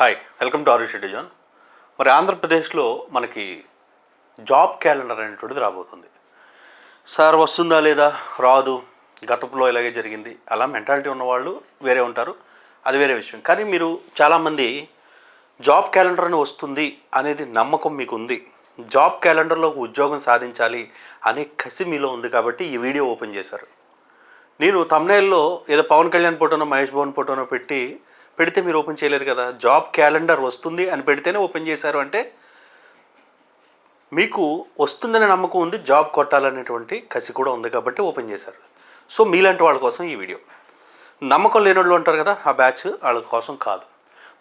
Hi welcome to Aarush డిజాన్ మరి ఆంధ్రప్రదేశ్లో మనకి జాబ్ క్యాలెండర్ అనేటువంటిది రాబోతుంది. సార్ వస్తుందా లేదా? రాదు. గతంలో ఇలాగే జరిగింది. అలా మెంటాలిటీ ఉన్నవాళ్ళు వేరే ఉంటారు. అది వేరే విషయం. కానీ మీరు చాలామంది జాబ్ క్యాలెండర్ అని వస్తుంది అనేది నమ్మకం మీకు ఉంది జాబ్ క్యాలెండర్లో ఒక ఉద్యోగం సాధించాలి అనే కసి మీలో ఉంది కాబట్టి ఈ వీడియో ఓపెన్ చేశారు. నేను తమ్నేల్లో ఏదో పవన్ కళ్యాణ్ ఫోటోనో మహేష్ భవన్ ఫోటోనో పెట్టి పెడితే మీరు ఓపెన్ చేయలేదు కదా? జాబ్ క్యాలెండర్ వస్తుంది అని పెడితేనే ఓపెన్ చేశారు అంటే మీకు వస్తుందనే నమ్మకం ఉంది జాబ్ కొట్టాలనేటువంటి కసి కూడా ఉంది కాబట్టి ఓపెన్ చేశారు. సో మీలాంటి వాళ్ళ కోసం ఈ వీడియో. నమ్మకం లేని వాళ్ళు ఉంటారు కదా ఆ బ్యాచ్ వాళ్ళ కోసం కాదు.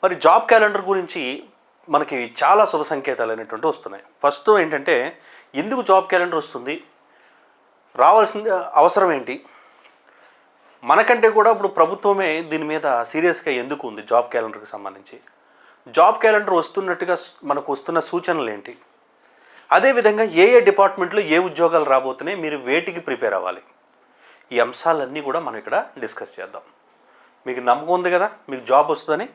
మరి జాబ్ క్యాలెండర్ గురించి మనకి చాలా శుభ సంకేతాలు అనేటువంటి వస్తున్నాయి. ఫస్ట్ ఏంటంటే ఎందుకు జాబ్ క్యాలెండర్ వస్తుంది? రావాల్సిన అవసరం ఏంటి? మనకంటే కూడా ఇప్పుడు ప్రభుత్వమే దీని మీద సీరియస్గా ఎందుకు ఉంది జాబ్ క్యాలెండర్కి సంబంధించి? జాబ్ క్యాలెండర్ వస్తున్నట్టుగా మనకు వస్తున్న సూచనలు ఏంటి? అదేవిధంగా ఏ ఏ డిపార్ట్మెంట్లో ఏ ఉద్యోగాలు రాబోతున్నాయి మీరు వేటికి ప్రిపేర్ అవ్వాలి? ఈ అంశాలన్నీ కూడా మనం ఇక్కడ డిస్కస్ చేద్దాం. మీకు నమ్మకం ఉంది కదా? మీకు జాబ్ వస్తుందని?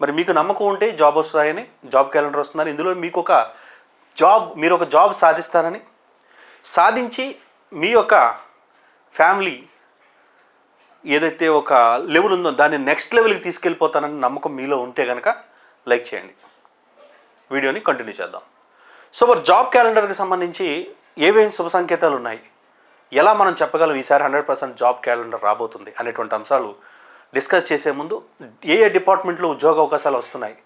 మరి మీకు నమ్మకం ఉంటే జాబ్ వస్తుందని జాబ్ క్యాలెండర్ వస్తుందని ఇందులో మీకు ఒక జాబ్ మీరు ఒక జాబ్ సాధిస్తారని సాధించి మీ యొక్క ఫ్యామిలీ ఏదైతే ఒక లెవెల్ ఉందో దాన్ని నెక్స్ట్ లెవెల్కి తీసుకెళ్ళిపోతానని నమ్మకం మీలో ఉంటే కనుక లైక్ చేయండి. వీడియోని కంటిన్యూ చేద్దాం. సో మరి జాబ్ క్యాలెండర్కి సంబంధించి ఏవేం శుభ సంకేతాలు ఉన్నాయి? ఎలా మనం చెప్పగలం ఈసారి హండ్రెడ్ పర్సెంట్ జాబ్ క్యాలెండర్ రాబోతుంది అనేటువంటి అంశాలు డిస్కస్ చేసే ముందు ఏ ఏ డిపార్ట్మెంట్లో ఉద్యోగ అవకాశాలు వస్తున్నాయి?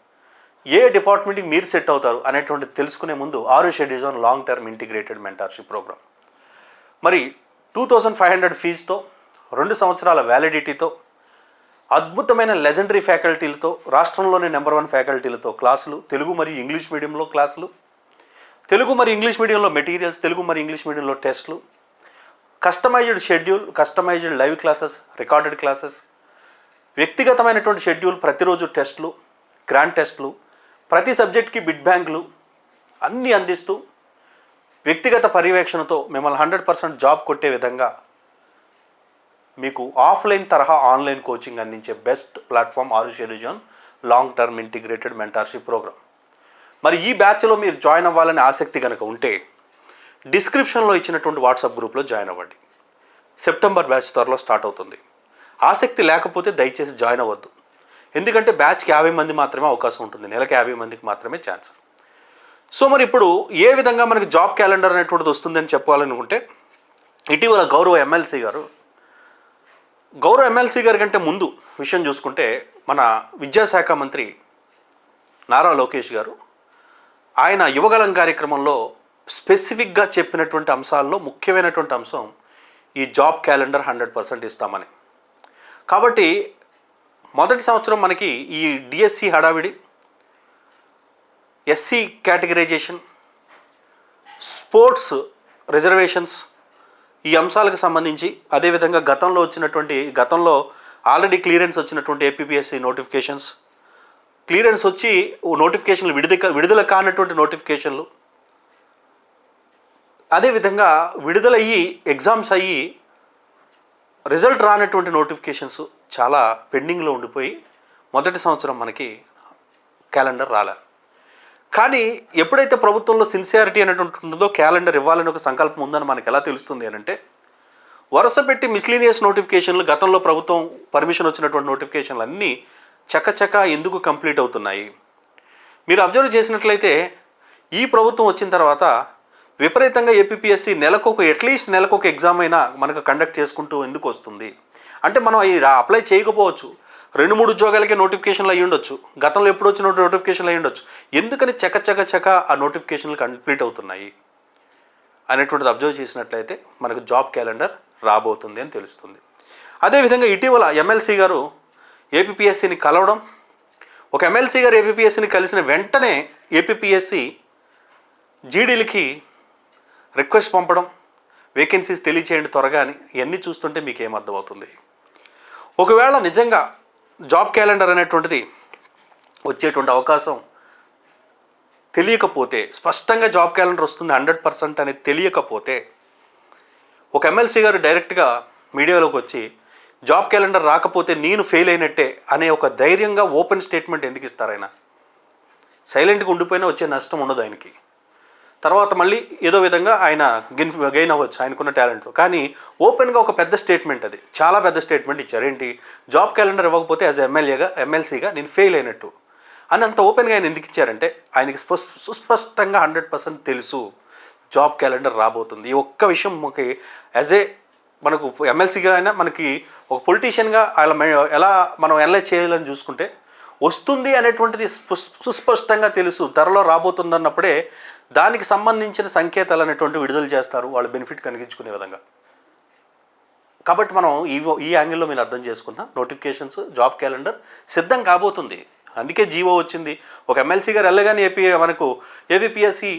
ఏ డిపార్ట్మెంట్కి మీరు సెట్ అవుతారు అనేటువంటి తెలుసుకునే ముందు ఆరు schedules on long term integrated mentorship programme మరి టూ థౌజండ్ ఫైవ్ హండ్రెడ్ ఫీజుతో రెండు సంవత్సరాల వ్యాలిడిటీతో అద్భుతమైన లెజెండరీ ఫ్యాకల్టీలతో రాష్ట్రంలోనే నెంబర్ వన్ ఫ్యాకల్టీలతో క్లాసులు తెలుగు మరియు ఇంగ్లీష్ మీడియంలో క్లాసులు తెలుగు మరియు ఇంగ్లీష్ మీడియంలో మెటీరియల్స్ తెలుగు మరియు ఇంగ్లీష్ మీడియంలో టెస్ట్లు customised schedule customised live classes recorded classes వ్యక్తిగతమైనటువంటి షెడ్యూల్ ప్రతిరోజు టెస్ట్లు గ్రాండ్ టెస్ట్లు ప్రతి సబ్జెక్ట్కి బిడ్ బ్యాంకులు అన్నీ అందిస్తూ వ్యక్తిగత పర్యవేక్షణతో మిమ్మల్ని హండ్రెడ్ పర్సెంట్ జాబ్ కొట్టే విధంగా మీకు ఆఫ్లైన్ తరహా ఆన్లైన్ కోచింగ్ అందించే బెస్ట్ ప్లాట్ఫామ్ ఆరు షెడ్యూజన్ long term integrated mentorship programme. మరి ఈ బ్యాచ్లో మీరు జాయిన్ అవ్వాలనే ఆసక్తి కనుక ఉంటే డిస్క్రిప్షన్లో ఇచ్చినటువంటి వాట్సాప్ గ్రూప్లో జాయిన్ అవ్వండి. సెప్టెంబర్ బ్యాచ్ త్వరలో స్టార్ట్ అవుతుంది. ఆసక్తి లేకపోతే దయచేసి జాయిన్ అవ్వద్దు. ఎందుకంటే బ్యాచ్కి యాభై మంది మాత్రమే అవకాశం ఉంటుంది. నెలకి యాభై మందికి మాత్రమే ఛాన్స్. సో మరి ఇప్పుడు ఏ విధంగా మనకి జాబ్ క్యాలెండర్ అనేటువంటిది వస్తుందని చెప్పాలనుకుంటే ఇటీవల గౌరవ ఎమ్మెల్సీ గారు గౌరవ ఎమ్మెల్సీ గారి కంటే ముందు విషయం చూసుకుంటే మన విద్యాశాఖ మంత్రి నారా లోకేష్ గారు ఆయన యువగలం కార్యక్రమంలో స్పెసిఫిక్గా చెప్పినటువంటి అంశాల్లో ముఖ్యమైనటువంటి అంశం ఈ జాబ్ క్యాలెండర్ హండ్రెడ్ పర్సెంట్ ఇస్తామని. కాబట్టి మొదటి సంవత్సరం మనకి ఈ డిఎస్సి హడావిడి ఎస్సీ కేటగిరైజేషన్ స్పోర్ట్స్ రిజర్వేషన్స్ ఈ అంశాలకు సంబంధించి అదేవిధంగా గతంలో వచ్చినటువంటి గతంలో ఆల్రెడీ క్లియరెన్స్ వచ్చినటువంటి ఏపీపీఎస్సీ నోటిఫికేషన్స్ క్లియరెన్స్ వచ్చి నోటిఫికేషన్లు విడుదల విడుదల కానటువంటి నోటిఫికేషన్లు అదేవిధంగా విడుదలయ్యి ఎగ్జామ్స్ అయ్యి రిజల్ట్ రానటువంటి నోటిఫికేషన్స్ చాలా పెండింగ్లో ఉండిపోయి మొదటి సంవత్సరం మనకి క్యాలెండర్ రాలే. కానీ ఎప్పుడైతే ప్రభుత్వంలో సిన్సియారిటీ అనేటువంటి ఉంటుందో క్యాలెండర్ ఇవ్వాలని ఒక సంకల్పం ఉందని మనకు ఎలా తెలుస్తుంది అని అంటే వరుస పెట్టి మిస్లీనియస్ నోటిఫికేషన్లు గతంలో ప్రభుత్వం పర్మిషన్ వచ్చినటువంటి నోటిఫికేషన్లు అన్నీ చకచక ఎందుకు కంప్లీట్ అవుతున్నాయి? మీరు అబ్జర్వ్ చేసినట్లయితే ఈ ప్రభుత్వం వచ్చిన తర్వాత విపరీతంగా ఏపీఎస్సి నెలకొక అట్లీస్ట్ నెలకొక ఎగ్జామ్ అయినా మనకు కండక్ట్ చేసుకుంటూ ఎందుకు వస్తుంది? అంటే మనం అవి అప్లై చేయకపోవచ్చు. రెండు మూడు ఉద్యోగాలకే నోటిఫికేషన్లు అయ్యి ఉండొచ్చు. గతంలో ఎప్పుడు వచ్చిన నోటిఫికేషన్లు అయ్యి ఉండొచ్చు. ఎందుకని చక చక చక ఆ నోటిఫికేషన్లు కంప్లీట్ అవుతున్నాయి అనేటువంటిది అబ్జర్వ్ చేసినట్లయితే మనకు జాబ్ క్యాలెండర్ రాబోతుంది అని తెలుస్తుంది. అదేవిధంగా ఇటీవల ఎమ్మెల్సీ గారు ఏపీఎస్సిని కలవడం ఒక ఎమ్మెల్సీ గారు ఏపీఎస్సిని కలిసిన వెంటనే ఏపీఎస్సి జీడీలకి రిక్వెస్ట్ పంపడం వేకెన్సీస్ తెలియచేయండి త్వరగా అని ఇవన్నీ చూస్తుంటే మీకు ఏమర్థమవుతుంది అర్థమవుతుంది? ఒకవేళ నిజంగా జాబ్ క్యాలెండర్ అనేటువంటిది వచ్చేటువంటి అవకాశం తెలియకపోతే స్పష్టంగా జాబ్ క్యాలెండర్ వస్తుంది హండ్రెడ్ పర్సెంట్ అనేది తెలియకపోతే ఒక ఎమ్మెల్సీ గారు డైరెక్ట్గా మీడియాలోకి వచ్చి జాబ్ క్యాలెండర్ రాకపోతే నేను ఫెయిల్ అయినట్టే అనే ఒక ధైర్యంగా ఓపెన్ స్టేట్మెంట్ ఎందుకు ఇస్తారు ఆయన? సైలెంట్గా ఉండిపోయినా వచ్చే నష్టం ఉండదు ఆయనకి. తర్వాత మళ్ళీ ఏదో విధంగా ఆయన గెయిన్ గెయిన్ అవ్వచ్చు ఆయనకున్న టాలెంట్తో కానీ ఓపెన్గా ఒక పెద్ద స్టేట్మెంట్ అది. చాలా పెద్ద స్టేట్మెంట్ ఇచ్చారు. ఏంటి? జాబ్ క్యాలెండర్ ఇవ్వకపోతే యాజ్ ఎమ్మెల్యేగా ఎమ్మెల్సీగా నేను ఫెయిల్ అయినట్టు. అని అంత ఓపెన్గా ఆయన ఎందుకు ఇచ్చారంటే ఆయనకి స్పష్ సుస్పష్టంగా హండ్రెడ్ పర్సెంట్ తెలుసు జాబ్ క్యాలెండర్ రాబోతుంది. ఈ ఒక్క విషయం మనకి యాజ్ ఏ మనకు ఎమ్మెల్సీగా అయినా మనకి ఒక పొలిటీషియన్గా అలా ఎలా మనం ఎన్లైజ్ చేయాలని చూసుకుంటే వస్తుంది అనేటువంటిది సుస్పష్టంగా తెలుసు. త్వరలో రాబోతుందన్నప్పుడే దానికి సంబంధించిన సంకేతాలు అనేటువంటి విడుదల చేస్తారు. వాళ్ళ బెనిఫిట్ కనిపించుకునే విధంగా. కాబట్టి మనం ఈ ఈ యాంగిల్లో మీరు అర్థం చేసుకున్న నోటిఫికేషన్స్ జాబ్ క్యాలెండర్ సిద్ధం కాబోతుంది. అందుకే జీవో వచ్చింది. ఒక ఎమ్మెల్సీ గారు వెళ్ళగానే ఏపీ మనకు ఏపీఎస్సి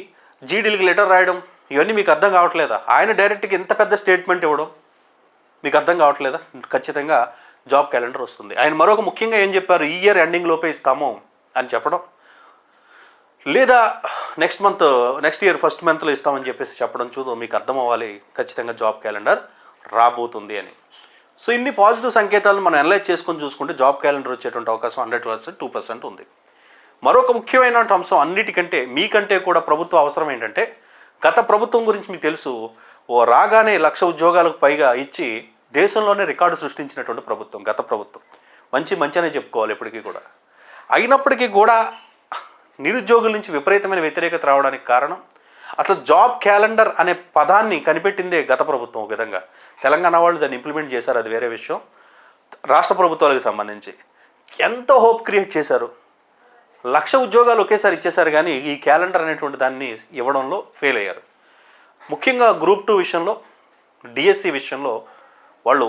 జీడీలకి లెటర్ రాయడం ఇవన్నీ మీకు అర్థం కావట్లేదా? ఆయన డైరెక్ట్గా ఇంత పెద్ద స్టేట్మెంట్ ఇవ్వడం. మీకు అర్థం కావట్లేదా? ఖచ్చితంగా జాబ్ క్యాలెండర్ వస్తుంది. ఆయన మరొక ముఖ్యంగా ఏం చెప్పారు? ఈ ఇయర్ ఎండింగ్ లోపే ఇస్తాము అని చెప్పడం. లేదా next month next year first మంత్లో ఇస్తామని చెప్పేసి చెప్పడం చూద్దాం. మీకు అర్థం అవ్వాలి. ఖచ్చితంగా జాబ్ క్యాలెండర్ రాబోతుంది అని. సో ఇన్ని పాజిటివ్ సంకేతాలను మనం అనలైజ్ చేసుకొని చూసుకుంటే జాబ్ క్యాలెండర్ వచ్చేటువంటి అవకాశం హండ్రెడ్ పర్సెంట్ టూ పర్సెంట్ ఉంది. మరొక ముఖ్యమైన అంశం అన్నిటికంటే మీకంటే కూడా ప్రభుత్వ అవసరం ఏంటంటే గత ప్రభుత్వం గురించి మీకు తెలుసు. ఓ రాగానే లక్ష ఉద్యోగాలకు పైగా ఇచ్చి దేశంలోనే రికార్డు సృష్టించినటువంటి ప్రభుత్వం గత ప్రభుత్వం. మంచి మంచినే చెప్పుకోవాలి ఇప్పటికీ కూడా. అయినప్పటికీ కూడా నిరుద్యోగుల నుంచి విపరీతమైన వ్యతిరేకత రావడానికి కారణం అసలు జాబ్ క్యాలెండర్ అనే పదాన్ని కనిపెట్టిందే గత ప్రభుత్వం ఒక విధంగా. తెలంగాణ వాళ్ళు దాన్ని ఇంప్లిమెంట్ చేశారు అది వేరే విషయం. రాష్ట్ర ప్రభుత్వాలకు సంబంధించి ఎంతో హోప్ క్రియేట్ చేశారు? లక్ష ఉద్యోగాలు ఒకేసారి ఇచ్చేశారు కానీ ఈ క్యాలెండర్ అనేటువంటి దాన్ని ఇవ్వడంలో ఫెయిల్ అయ్యారు. ముఖ్యంగా గ్రూప్ టూ విషయంలో డిఎస్సి విషయంలో వాళ్ళు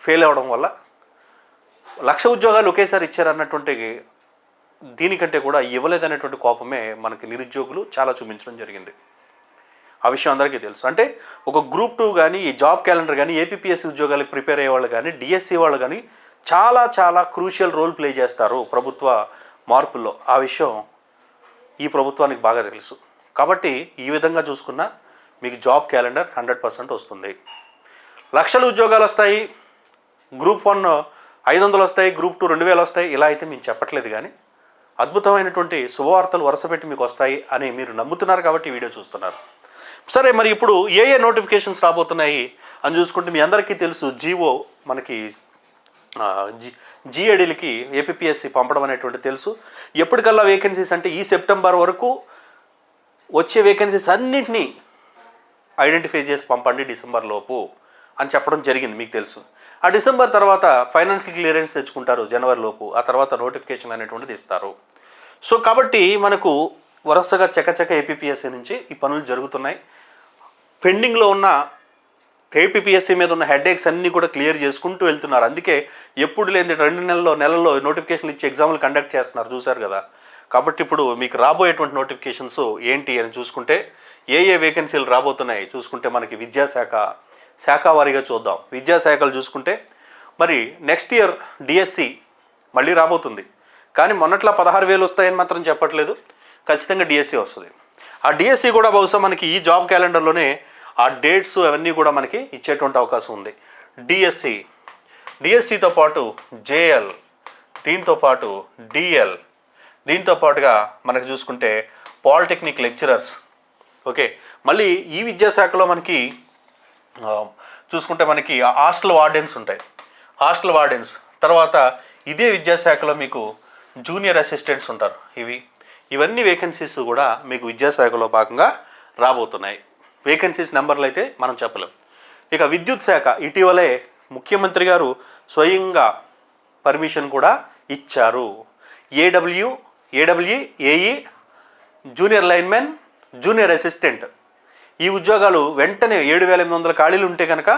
ఫెయిల్ అవ్వడం వల్ల లక్ష ఉద్యోగాలు ఒకేసారి ఇచ్చారన్నటువంటి దీనికంటే కూడా ఇవ్వలేదనేటువంటి కోపమే మనకి నిరుద్యోగులు చాలా చూపించడం జరిగింది. ఆ విషయం అందరికీ తెలుసు. అంటే ఒక గ్రూప్ టూ కానీ ఈ జాబ్ క్యాలెండర్ కానీ ఏపీఎస్సీ ఉద్యోగాలకు ప్రిపేర్ అయ్యే వాళ్ళు కానీ డిఎస్సి వాళ్ళు కానీ చాలా చాలా క్రూషియల్ రోల్ ప్లే చేస్తారు ప్రభుత్వ మార్పుల్లో. ఆ విషయం ఈ ప్రభుత్వానికి బాగా తెలుసు. కాబట్టి ఈ విధంగా చూసుకున్న మీకు జాబ్ క్యాలెండర్ హండ్రెడ్ పర్సెంట్ వస్తుంది. లక్షల ఉద్యోగాలు వస్తాయి. గ్రూప్ వన్ ఐదు వందలు వస్తాయి. గ్రూప్ టూ రెండు వేలు వస్తాయి. ఇలా అయితే మేము చెప్పట్లేదు కానీ అద్భుతమైనటువంటి శుభవార్తలు వరుసపెట్టి మీకు వస్తాయి అని మీరు నమ్ముతున్నారు కాబట్టి వీడియో చూస్తున్నారు. సరే మరి ఇప్పుడు ఏ ఏ నోటిఫికేషన్స్ రాబోతున్నాయి అని చూసుకుంటే మీ అందరికీ తెలుసు జీవో మనకి జి జిఏడీలకి ఏపీఎస్సి పంపడం అనేటువంటి తెలుసు. ఎప్పటికల్లా వేకెన్సీస్ అంటే ఈ సెప్టెంబర్ వరకు వచ్చే వేకెన్సీస్ అన్నింటినీ ఐడెంటిఫై చేసి పంపండి డిసెంబర్ లోపు అని చెప్పడం జరిగింది మీకు తెలుసు. ఆ డిసెంబర్ తర్వాత ఫైనాన్షియల్ క్లియరెన్స్ తెచ్చుకుంటారు జనవరి లోపు. ఆ తర్వాత నోటిఫికేషన్ అనేటువంటిది ఇస్తారు. సో కాబట్టి మనకు వరుసగా చకచక ఏపీఎస్సీ నుంచి ఈ పనులు జరుగుతున్నాయి. పెండింగ్లో ఉన్న ఏపీఎస్సీ మీద ఉన్న హెడేక్స్ అన్నీ కూడా క్లియర్ చేసుకుంటూ వెళ్తున్నారు. అందుకే ఎప్పుడు లేని రెండు నెలల్లో నెలల్లో నోటిఫికేషన్ ఇచ్చి ఎగ్జామ్లు కండక్ట్ చేస్తున్నారు చూశారు కదా. కాబట్టి ఇప్పుడు మీకు రాబోయేటువంటి నోటిఫికేషన్స్ ఏంటి అని చూసుకుంటే ఏ ఏ వేకెన్సీలు రాబోతున్నాయి చూసుకుంటే మనకి విద్యాశాఖ శాఖ వారీగా చూద్దాం. విద్యాశాఖలు చూసుకుంటే మరి నెక్స్ట్ ఇయర్ డిఎస్సి మళ్ళీ రాబోతుంది. కానీ మొన్నట్లా పదహారు వేలు వస్తాయని మాత్రం చెప్పట్లేదు. ఖచ్చితంగా డిఎస్సి వస్తుంది. ఆ డిఎస్సి కూడా బహుశా మనకి ఈ జాబ్ క్యాలెండర్లోనే ఆ డేట్స్ అవన్నీ కూడా మనకి ఇచ్చేటువంటి అవకాశం ఉంది. డిఎస్సి డిఎస్సితో పాటు జేఎల్ దీంతో పాటు డిఎల్ దీంతో పాటుగా మనకు చూసుకుంటే పాలిటెక్నిక్ లెక్చరర్స్ ఓకే. మళ్ళీ ఈ విద్యాశాఖలో మనకి చూసుకుంటే మనకి హాస్టల్ వార్డెన్స్ ఉంటాయి. Hostel wardens. తర్వాత ఇదే విద్యాశాఖలో మీకు జూనియర్ అసిస్టెంట్స్ ఉంటారు. ఇవి ఇవన్నీ వేకెన్సీస్ కూడా మీకు విద్యాశాఖలో భాగంగా రాబోతున్నాయి. వేకెన్సీస్ నెంబర్లు అయితే మనం చెప్పలేం. ఇక విద్యుత్ శాఖ ఇటీవలే ముఖ్యమంత్రి గారు స్వయంగా పర్మిషన్ కూడా ఇచ్చారు. A W A W A E junior linemen junior assistant. ఈ ఉద్యోగాలు వెంటనే ఏడు వేల ఎనిమిది వందల ఖాళీలు ఉంటే కనుక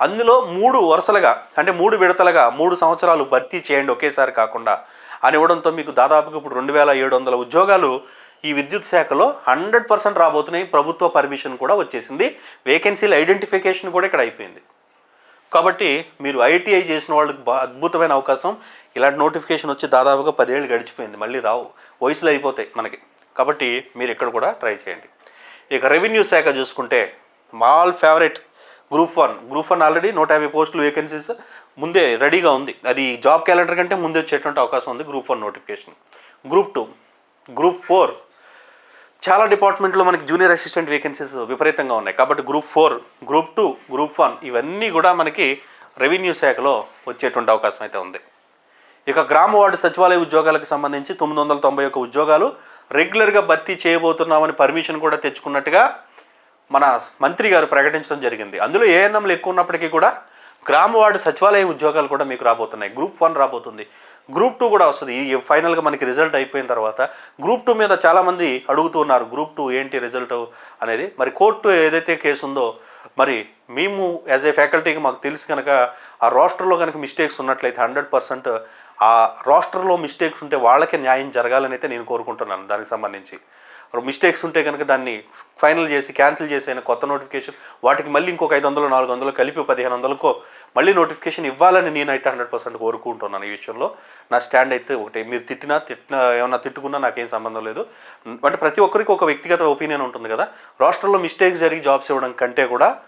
అందులో మూడు వరుసలుగా అంటే మూడు విడతలుగా మూడు సంవత్సరాలు భర్తీ చేయండి ఒకేసారి కాకుండా అని ఇవ్వడంతో మీకు దాదాపుగా ఇప్పుడు రెండు వేల ఏడు వందల ఉద్యోగాలు ఈ విద్యుత్ శాఖలో హండ్రెడ్ పర్సెంట్ రాబోతున్నాయి. ప్రభుత్వ పర్మిషన్ కూడా వచ్చేసింది. వేకెన్సీల ఐడెంటిఫికేషన్ కూడా ఇక్కడ అయిపోయింది. కాబట్టి మీరు ఐటీఐ చేసిన వాళ్ళకి అద్భుతమైన అవకాశం. ఇలాంటి నోటిఫికేషన్ వచ్చి దాదాపుగా పదేళ్ళు గడిచిపోయింది. మళ్ళీ రావు. వయసులో అయిపోతాయి మనకి. కాబట్టి మీరు ఇక్కడ కూడా ట్రై చేయండి. ఇక రెవెన్యూ శాఖ చూసుకుంటే మాల్ favourite group one. Group one already నూట యాభై పోస్టులు వేకెన్సీస్ ముందే రెడీగా ఉంది. అది జాబ్ క్యాలెండర్ కంటే ముందే వచ్చేటువంటి అవకాశం ఉంది group one notification. Group two. Group four. చాలా డిపార్ట్మెంట్లో మనకి జూనియర్ అసిస్టెంట్ వేకెన్సీస్ విపరీతంగా ఉన్నాయి. కాబట్టి group four group two group one ఇవన్నీ కూడా మనకి రెవెన్యూ శాఖలో వచ్చేటువంటి అవకాశం అయితే ఉంది. ఇక గ్రామ వార్డు సచివాలయ ఉద్యోగాలకు సంబంధించి తొమ్మిది వందల తొంభై ఒక్క ఉద్యోగాలు రెగ్యులర్గా భర్తీ చేయబోతున్నామని పర్మిషన్ కూడా తెచ్చుకున్నట్టుగా మన మంత్రి గారు ప్రకటించడం జరిగింది. అందులో ఏఎన్ఎంలు ఎక్కువ ఉన్నప్పటికీ కూడా గ్రామ వార్డు సచివాలయ ఉద్యోగాలు కూడా మీకు రాబోతున్నాయి. గ్రూప్ వన్ రాబోతుంది. గ్రూప్ టూ కూడా వస్తుంది. ఈ ఫైనల్గా మనకి రిజల్ట్ అయిపోయిన తర్వాత గ్రూప్ టూ మీద చాలామంది అడుగుతూ ఉన్నారు. గ్రూప్ టూ ఏంటి రిజల్ట్ అనేది. మరి కోర్టు ఏదైతే కేసు ఉందో మరి మేము యాజ్ ఏ ఫ్యాకల్టీకి మాకు తెలిసి కనుక ఆ రోస్టర్లో కనుక మిస్టేక్స్ ఉన్నట్లయితే హండ్రెడ్ పర్సెంట్ ఆ రాష్ట్రంలో మిస్టేక్స్ ఉంటే వాళ్ళకే న్యాయం జరగాలని అయితే నేను కోరుకుంటున్నాను దానికి సంబంధించి. మిస్టేక్స్ ఉంటే కనుక దాన్ని ఫైనల్ చేసి క్యాన్సిల్ చేసిన కొత్త నోటిఫికేషన్ వాటికి మళ్ళీ ఇంకొక ఐదు వందలు నాలుగు వందలు కలిపి పదిహేను వందలకో మళ్ళీ నోటిఫికేషన్ ఇవ్వాలని నేను అయితే హండ్రెడ్ పర్సెంట్ కోరుకుంటున్నాను ఈ విషయంలో. నా స్టాండ్ అయితే ఒకటి. మీరు తిట్టినా తిట్టినా ఏమన్నా తిట్టుకున్నా నాకేం సంబంధం లేదు. అంటే ప్రతి ఒక్కరికి ఒక వ్యక్తిగత ఒపీనియన్ ఉంటుంది కదా. రాష్ట్రంలో మిస్టేక్స్ జరిగి జాబ్స్ ఇవ్వడం కంటే కూడా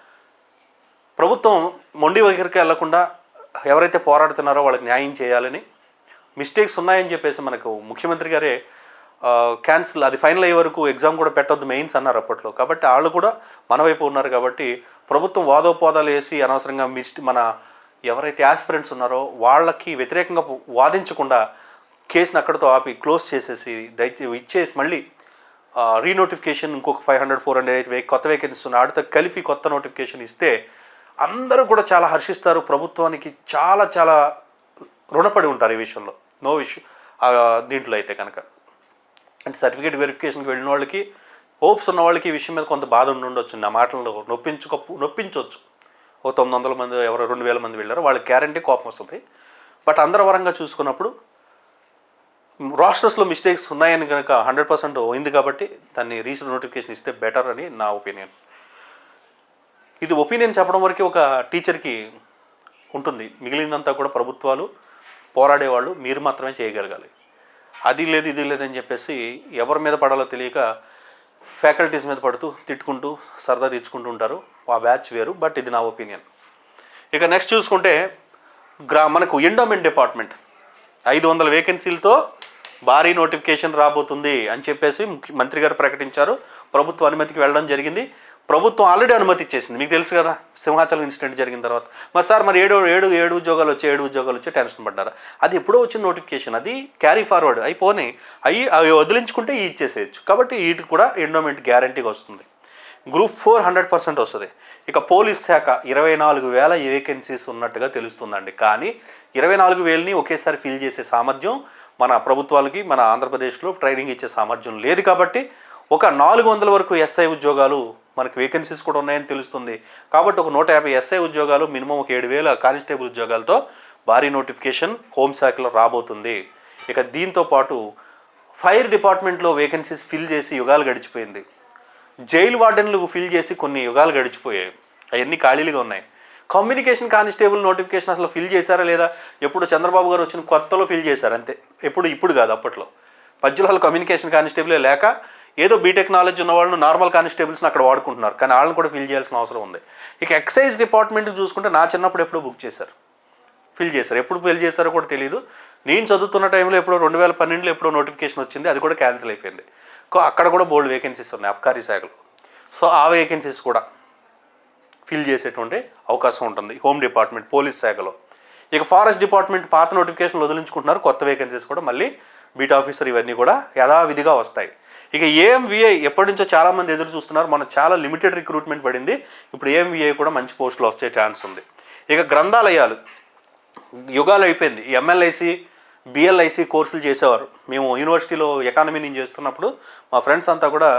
ప్రభుత్వం మొండి దగ్గరికి వెళ్ళకుండా ఎవరైతే పోరాడుతున్నారో వాళ్ళకి న్యాయం చేయాలని మిస్టేక్స్ ఉన్నాయని చెప్పేసి మనకు ముఖ్యమంత్రి గారే క్యాన్సిల్ అది ఫైనల్ అయ్యే వరకు ఎగ్జామ్ కూడా పెట్టొద్దు మెయిన్స్ అన్నారు అప్పట్లో. కాబట్టి వాళ్ళు కూడా మన వైపు ఉన్నారు కాబట్టి ప్రభుత్వం వాదోపోదాలు వేసి అనవసరంగా మిస్ట్ మన ఎవరైతే యాస్పిరెంట్స్ ఉన్నారో వాళ్ళకి వ్యతిరేకంగా వాదించకుండా కేసును అక్కడితో ఆపి క్లోజ్ చేసేసి దయచేసి ఇచ్చేసి మళ్ళీ రీనోటిఫికేషన్ ఇంకొక ఫైవ్ హండ్రెడ్ ఫోర్ హండ్రెడ్ అయితే కొత్త వేకెన్సీస్ ఉన్నాయి ఆడితో కలిపి కొత్త నోటిఫికేషన్ ఇస్తే అందరూ కూడా చాలా హర్షిస్తారు. ప్రభుత్వానికి చాలా చాలా రుణపడి ఉంటారు ఈ విషయంలో. నో ఇష్యూ దీంట్లో అయితే కనుక. అంటే సర్టిఫికేట్ వెరిఫికేషన్కి వెళ్ళిన వాళ్ళకి హోప్స్ ఉన్న వాళ్ళకి ఈ విషయం మీద కొంత బాధ ఉండొచ్చు నా మాటల్లో నొప్పించుకో నొప్పించవచ్చు ఓ తొమ్మిది వందల మంది ఎవరో రెండు వేల మంది వెళ్ళారు వాళ్ళకి గ్యారంటీ కోపం వస్తుంది. బట్ అందరి వరంగా చూసుకున్నప్పుడు రాస్టర్స్లో మిస్టేక్స్ ఉన్నాయని కనుక హండ్రెడ్ పర్సెంట్ అయింది కాబట్టి దాన్ని రీసెంట్ నోటిఫికేషన్ ఇస్తే బెటర్ అని నా ఒపీనియన్ ఇది ఒపీనియన్ చెప్పడం వరకు ఒక టీచర్కి ఉంటుంది. మిగిలిందంతా కూడా ప్రభుత్వాలు పోరాడేవాళ్ళు మీరు మాత్రమే చేయగలగాలి. అది లేదు ఇది లేదని చెప్పేసి ఎవరి మీద పడాలో తెలియక ఫ్యాకల్టీస్ మీద పడుతూ తిట్టుకుంటూ సరదా తెచ్చుకుంటూ ఉంటారు. ఆ బ్యాచ్ వేరు బట్ ఇది నా ఒపీనియన్. ఇక నెక్స్ట్ చూసుకుంటే గ్రా మనకు ఎండోమెంట్ డిపార్ట్మెంట్. ఐదు వందల వేకెన్సీలతో భారీ నోటిఫికేషన్ రాబోతుంది అని చెప్పేసి ముఖ్య- మంత్రి గారు ప్రకటించారు. ప్రభుత్వ అనుమతికి వెళ్ళడం జరిగింది. ప్రభుత్వం ఆల్రెడీ అనుమతి ఇచ్చేసింది. మీకు తెలుసు కదా సింహాచలం ఇన్సిడెంట్ జరిగిన తర్వాత. మరి సార్ మరి ఏడు ఏడు ఏడు ఉద్యోగాలు వచ్చి ఏడు ఉద్యోగాలు వచ్చి టెన్షన్ పడ్డారు? అది ఎప్పుడో వచ్చిన నోటిఫికేషన్. అది క్యారీ ఫార్వర్డ్. అయిపోని అవి అవి వదిలించుకుంటే ఈ ఇచ్చేసేయచ్చు. కాబట్టి వీటికి కూడా ఎండోమెంట్ గ్యారంటీగా వస్తుంది. గ్రూప్ ఫోర్ హండ్రెడ్ పర్సెంట్ వస్తుంది. ఇక పోలీస్ శాఖ ఇరవై నాలుగు వేల వేకెన్సీస్ ఉన్నట్టుగా తెలుస్తుందండి. కానీ ఇరవై నాలుగు వేలని ఒకేసారి ఫిల్ చేసే సామర్థ్యం మన ప్రభుత్వాలకి మన ఆంధ్రప్రదేశ్లో ట్రైనింగ్ ఇచ్చే సామర్థ్యం లేదు కాబట్టి ఒక నాలుగు వందల వరకు ఎస్ఐ ఉద్యోగాలు మనకి వేకెన్సీస్ కూడా ఉన్నాయని తెలుస్తుంది. కాబట్టి ఒక నూట యాభై ఎస్ఐ ఉద్యోగాలు మినిమం ఒక ఏడు వేల కానిస్టేబుల్ ఉద్యోగాలతో భారీ నోటిఫికేషన్ హోంశాఖలో రాబోతుంది. ఇక దీంతో పాటు ఫైర్ డిపార్ట్మెంట్లో వేకెన్సీస్ ఫిల్ చేసి యుగాలు గడిచిపోయింది. జైలు వార్డెన్లు ఫిల్ చేసి కొన్ని యుగాలు గడిచిపోయాయి. అవన్నీ ఖాళీలుగా ఉన్నాయి. కమ్యూనికేషన్ కానిస్టేబుల్ నోటిఫికేషన్ అసలు ఫిల్ చేశారా లేదా? ఎప్పుడు చంద్రబాబు గారు వచ్చిన కొత్తలో ఫిల్ చేశారు అంతే. ఎప్పుడు ఇప్పుడు కాదు అప్పట్లో. మధ్యలో కమ్యూనికేషన్ కానిస్టేబులే లేక ఏదో బీటెక్ నాలెడ్జ్ ఉన్న వాళ్ళు నార్మల్ కానిస్టేబుల్స్ని అక్కడ వాడుకుంటున్నారు. కానీ వాళ్ళని కూడా ఫిల్ చేయాల్సిన అవసరం ఉంది. ఇక ఎక్సైజ్ డిపార్ట్మెంట్ చూసుకుంటే నా చిన్నప్పుడు ఎప్పుడో బుక్ చేశారు. ఫిల్ చేశారు. ఎప్పుడు ఫిల్ చేశారో కూడా తెలియదు నేను చదువుతున్న టైంలో ఎప్పుడో రెండు వేల పన్నెండులో ఎప్పుడో నోటిఫికేషన్ వచ్చింది. అది కూడా క్యాన్సిల్ అయిపోయింది. అక్కడ కూడా బోల్డ్ వేకెన్సీస్ ఉన్నాయి అబ్కారీ శాఖలో. సో ఆ వేకెన్సీస్ కూడా ఫిల్ చేసేటువంటి అవకాశం ఉంటుంది. హోమ్ డిపార్ట్మెంట్ పోలీస్ శాఖలో. ఇక ఫారెస్ట్ డిపార్ట్మెంట్ పాత నోటిఫికేషన్లు వదిలించుకుంటున్నారు. కొత్త వేకెన్సీస్ కూడా మళ్ళీ బీట్ ఆఫీసర్ ఇవన్నీ కూడా యథావిధిగా వస్తాయి. ఇక ఏఎంవిఐ ఎప్పటి నుంచో చాలామంది ఎదురు చూస్తున్నారు. మన చాలా లిమిటెడ్ రిక్రూట్మెంట్ పడింది. ఇప్పుడు ఏఎంవిఐ కూడా మంచి పోస్టులు వచ్చే ఛాన్స్ ఉంది. ఇక గ్రంథాలయాలు యుగాలు అయిపోయింది. ఎంఎల్ఐసి బిఎల్ఐసి కోర్సులు చేసేవారు. మేము యూనివర్సిటీలో ఎకానమీ నేను చేస్తున్నప్పుడు మా ఫ్రెండ్స్ అంతా కూడా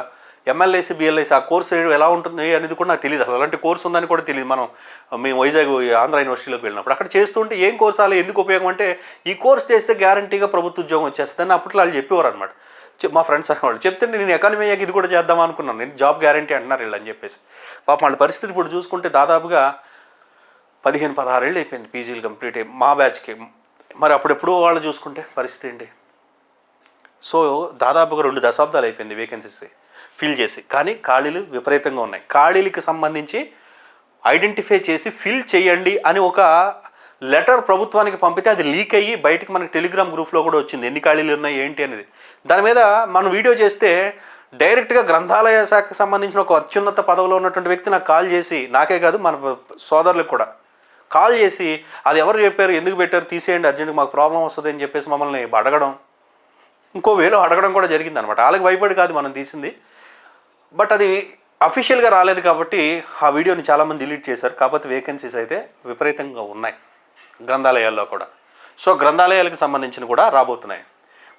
ఎంఎల్ఐసి బిఎల్ఐసి ఆ కోర్స్ ఎలా ఉంటుంది అనేది కూడా నాకు తెలియదు అసలు అలాంటి కోర్స్ ఉందని కూడా తెలియదు మనం మేము వైజాగ్ ఆంధ్ర యూనివర్సిటీలోకి వెళ్ళినప్పుడు. అక్కడ చేస్తుంటే ఏం కోర్స్ అలా ఎందుకు ఉపయోగం అంటే ఈ కోర్స్ చేస్తే గ్యారంటీగా ప్రభుత్వ ఉద్యోగం వచ్చేస్తుందని అప్పట్లో వాళ్ళు చెప్పేవారు అనమాట మా ఫ్రెండ్స్ అనేవాళ్ళు చెప్తే నేను ఎకానమీ అయ్యాక ఇది కూడా చేద్దాం అనుకున్నాను. నేను జాబ్ గ్యారంటీ అంటున్నారు వీళ్ళు అని చెప్పేసి. పాపం వాళ్ళ పరిస్థితి ఇప్పుడు చూసుకుంటే దాదాపుగా పదిహేను పదహారేళ్ళు అయిపోయింది పీజీలు కంప్లీట్ అయ్యి. మా బ్యాచ్కి మరి అప్పుడెప్పుడు వాళ్ళు చూసుకుంటే పరిస్థితి ఏంటి? సో దాదాపుగా రెండు దశాబ్దాలు అయిపోయింది వేకెన్సీస్ ఫిల్ చేసి. కానీ ఖాళీలు విపరీతంగా ఉన్నాయి. ఖాళీలకి సంబంధించి ఐడెంటిఫై చేసి ఫిల్ చేయండి అని ఒక లెటర్ ప్రభుత్వానికి పంపితే అది లీక్ అయ్యి బయటకు మనకి టెలిగ్రామ్ గ్రూప్లో కూడా వచ్చింది. ఎన్ని ఖాళీలు ఉన్నాయి ఏంటి అనేది. దాని మీద మనం వీడియో చేస్తే డైరెక్ట్గా గ్రంథాలయ శాఖకు సంబంధించిన ఒక అత్యున్నత పదవిలో ఉన్నటువంటి వ్యక్తి నాకు కాల్ చేసి నాకే కాదు మన సోదరులకు కూడా కాల్ చేసి అది ఎవరు చెప్పారు? ఎందుకు పెట్టారు? తీసేయండి అర్జెంట్ మాకు ప్రాబ్లం వస్తుంది అని చెప్పేసి మమ్మల్ని అడగడం. ఇంకో వేలో అడగడం కూడా జరిగింది అనమాట వాళ్ళకి భయపడి కాదు మనం తీసింది. బట్ అది అఫీషియల్గా రాలేదు కాబట్టి ఆ వీడియోని చాలామంది డిలీట్ చేశారు. కాకపోతే వేకెన్సీస్ అయితే విపరీతంగా ఉన్నాయి. గ్రంథాలయాల్లో కూడా. సో గ్రంథాలయాలకు సంబంధించిన కూడా రాబోతున్నాయి.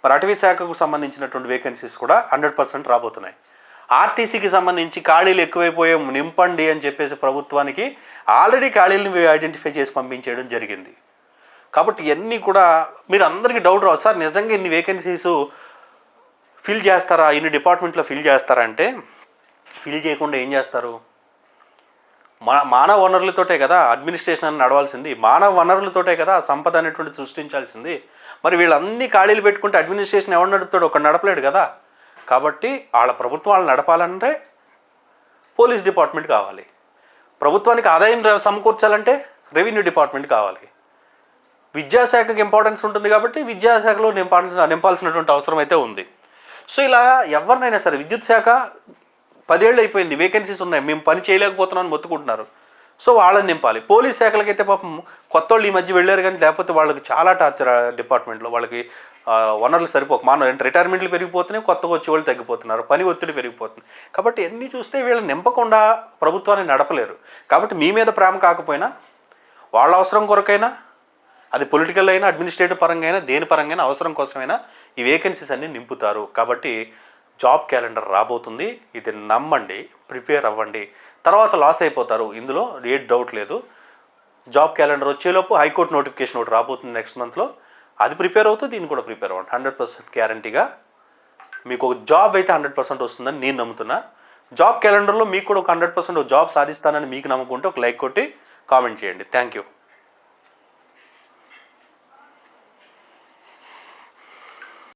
మరి అటవీ శాఖకు సంబంధించినటువంటి వేకెన్సీస్ కూడా హండ్రెడ్ పర్సెంట్ రాబోతున్నాయి. ఆర్టీసీకి సంబంధించి ఖాళీలు ఎక్కువైపోయే నింపండి అని చెప్పేసి ప్రభుత్వానికి ఆల్రెడీ ఖాళీలను ఐడెంటిఫై చేసి పంపించేయడం జరిగింది. కాబట్టి ఇవన్నీ కూడా మీరు అందరికీ డౌట్ రావు. సార్ నిజంగా ఇన్ని వేకెన్సీస్ ఫిల్ చేస్తారా? ఇన్ని డిపార్ట్మెంట్లో ఫిల్ చేస్తారా అంటే ఫిల్ చేయకుండా ఏం చేస్తారు? మన మానవ వనరులతోటే కదా అడ్మినిస్ట్రేషన్ అని నడవాల్సింది. మానవ వనరులతోటే కదా ఆ సంపద అనేటువంటి సృష్టించాల్సింది. మరి వీళ్ళన్నీ ఖాళీలు పెట్టుకుంటే అడ్మినిస్ట్రేషన్ ఎవరు నడుపుతాడు? ఒక నడపలేడు కదా. కాబట్టి వాళ్ళ ప్రభుత్వం వాళ్ళు నడపాలంటే పోలీస్ డిపార్ట్మెంట్ కావాలి. ప్రభుత్వానికి ఆదాయం సమకూర్చాలంటే రెవెన్యూ డిపార్ట్మెంట్ కావాలి. విద్యాశాఖకి ఇంపార్టెన్స్ ఉంటుంది కాబట్టి విద్యాశాఖలో నింపాల్సిన నింపాల్సినటువంటి అవసరం అయితే ఉంది. సో ఇలా ఎవరినైనా సరే విద్యుత్ శాఖ పదేళ్ళు అయిపోయింది వేకెన్సీస్ ఉన్నాయి మేము పని చేయలేకపోతున్నాం అని మొత్తుకుంటున్నారు. సో వాళ్ళని నింపాలి. పోలీస్ శాఖలకైతే పాపం కొత్త వాళ్ళు ఈ మధ్య వెళ్ళారు కానీ లేకపోతే వాళ్ళకి చాలా టార్చర్ డిపార్ట్మెంట్లో. వాళ్ళకి వనరులు సరిపోక మన రిటైర్మెంట్లు పెరిగిపోతున్నాయి కొత్తగా వచ్చే వాళ్ళు తగ్గిపోతున్నారు పని ఒత్తిడి పెరిగిపోతుంది. కాబట్టి ఎన్ని చూస్తే వీళ్ళని నింపకుండా ప్రభుత్వాన్ని నడపలేరు. కాబట్టి మీ మీద ప్రేమ కాకపోయినా వాళ్ళ అవసరం కొరకైనా అది పొలిటికల్ అయినా అడ్మినిస్ట్రేటివ్ పరంగా అయినా దేని పరంగా అయినా అవసరం కోసమైనా ఈ వేకెన్సీస్ అన్ని నింపుతారు. కాబట్టి జాబ్ క్యాలెండర్ రాబోతుంది. ఇది నమ్మండి ప్రిపేర్ అవ్వండి. తర్వాత లాస్ అయిపోతారు. ఇందులో ఏ డౌట్ లేదు. జాబ్ క్యాలెండర్ వచ్చేలోపు హైకోర్టు నోటిఫికేషన్ ఒకటి రాబోతుంది నెక్స్ట్ మంత్లో. అది ప్రిపేర్ అవుతుంది దీన్ని కూడా ప్రిపేర్ అవ్వండి. హండ్రెడ్ పర్సెంట్ గ్యారంటీగా. మీకు ఒక జాబ్ అయితే హండ్రెడ్ పర్సెంట్ వస్తుందని నేను నమ్ముతున్నా. జాబ్ క్యాలెండర్లో మీకు కూడా ఒక హండ్రెడ్ పర్సెంట్ జాబ్ సాధిస్తానని మీకు నమ్ముకుంటే ఒక లైక్ కొట్టి కామెంట్ చేయండి. Thank you.